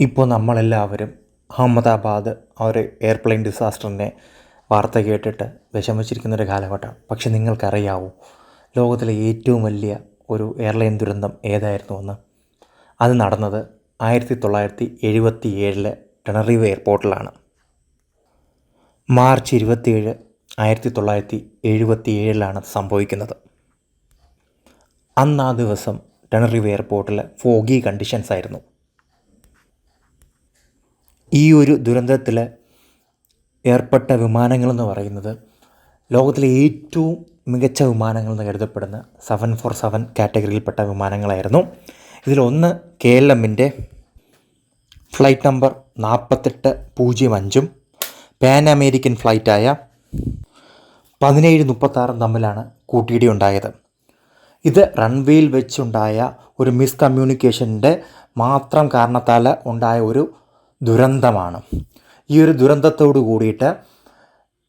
ഇപ്പോൾ നമ്മളെല്ലാവരും അഹമ്മദാബാദ് ആ ഒരു എയർപ്ലെയിൻ ഡിസാസ്റ്ററിന്റെ വാർത്ത കേട്ടിട്ട് വിഷമിച്ചിരിക്കുന്ന ഒരു കാലഘട്ടമാണ് പക്ഷെ നിങ്ങൾക്കറിയാവോ ലോകത്തിലെ ഏറ്റവും വലിയ ഒരു എയർലൈൻ ദുരന്തം ഏതായിരുന്നുവെന്ന് അത് നടന്നത് ആയിരത്തി തൊള്ളായിരത്തി എഴുപത്തി ഏഴിലെ ടെണറീവ് എയർപോർട്ടിലാണ്. മാർച്ച് ഇരുപത്തിയേഴ് ആയിരത്തി തൊള്ളായിരത്തി എഴുപത്തി ഏഴിലാണ് സംഭവിക്കുന്നത്. അന്ന് ആ ദിവസം ടെണറീവ് എയർപോർട്ടിൽ ഫോഗി കണ്ടീഷൻസ് ആയിരുന്നു. ഈ ഒരു ദുരന്തത്തിൽ ഏർപ്പെട്ട വിമാനങ്ങളെന്ന് പറയുന്നത് ലോകത്തിലെ ഏറ്റവും മികച്ച വിമാനങ്ങളെന്ന് കരുതപ്പെടുന്ന സെവൻ ഫോർ സെവൻ കാറ്റഗറിയിൽപ്പെട്ട വിമാനങ്ങളായിരുന്നു. ഇതിലൊന്ന് കെ എൽ എമ്മിന്റെ ഫ്ലൈറ്റ് നമ്പർ നാൽപ്പത്തെട്ട് പൂജ്യം അഞ്ചും പാൻ അമേരിക്കൻ ഫ്ലൈറ്റായ പതിനേഴ് മുപ്പത്താറും തമ്മിലാണ് കൂട്ടിയിടി ഉണ്ടായത് ഇത് റൺവേയിൽ വെച്ചുണ്ടായ ഒരു മിസ്കമ്മ്യൂണിക്കേഷന്റെ മാത്രം കാരണത്താൽ ഉണ്ടായ ഒരു ദുരന്തമാണ്. ഈ ഒരു ദുരന്തത്തോട് കൂടിയിട്ട്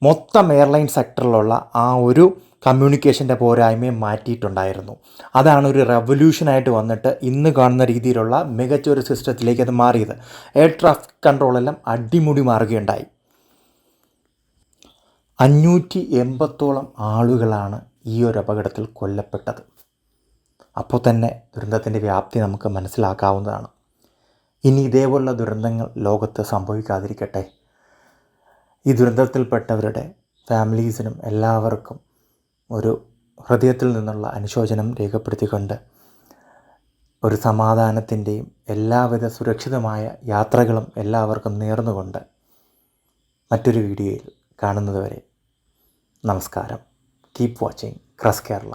മൊത്തം എയർലൈൻ സെക്ടറിലുള്ള ആ ഒരു കമ്മ്യൂണിക്കേഷന്റെ പോരായ്മയെ മാറ്റിയിട്ടുണ്ടായിരുന്നു. അതാണ് ഒരു റെവല്യൂഷനായിട്ട് വന്നിട്ട് ഇന്ന് കാണുന്ന രീതിയിലുള്ള മികച്ച ഒരു സിസ്റ്റത്തിലേക്ക് അത് മാറിയത്. എയർ ട്രാഫിക് കൺട്രോളെല്ലാം അടിമുടി മാറുകയുണ്ടായി. അഞ്ഞൂറ്റി എൺപത്തോളം ആളുകളാണ് ഈ ഒരു അപകടത്തിൽ കൊല്ലപ്പെട്ടത്. അപ്പോൾ തന്നെ ദുരന്തത്തിന്റെ വ്യാപ്തി നമുക്ക് മനസ്സിലാക്കാവുന്നതാണ്. ഇനി ഇതേപോലുള്ള ദുരന്തങ്ങൾ ലോകത്ത് സംഭവിക്കാതിരിക്കട്ടെ. ഈ ദുരന്തത്തിൽപ്പെട്ടവരുടെ ഫാമിലീസിനും എല്ലാവർക്കും ഒരു ഹൃദയത്തിൽ നിന്നുള്ള അനുശോചനം രേഖപ്പെടുത്തിക്കൊണ്ട് ഒരു സമാധാനത്തിന്റെയും എല്ലാവിധ സുരക്ഷിതമായ യാത്രകളും എല്ലാവർക്കും നേർന്നുകൊണ്ട് മറ്റൊരു വീഡിയോയിൽ കാണുന്നതുവരെ നമസ്കാരം. Keep watching cress Kerala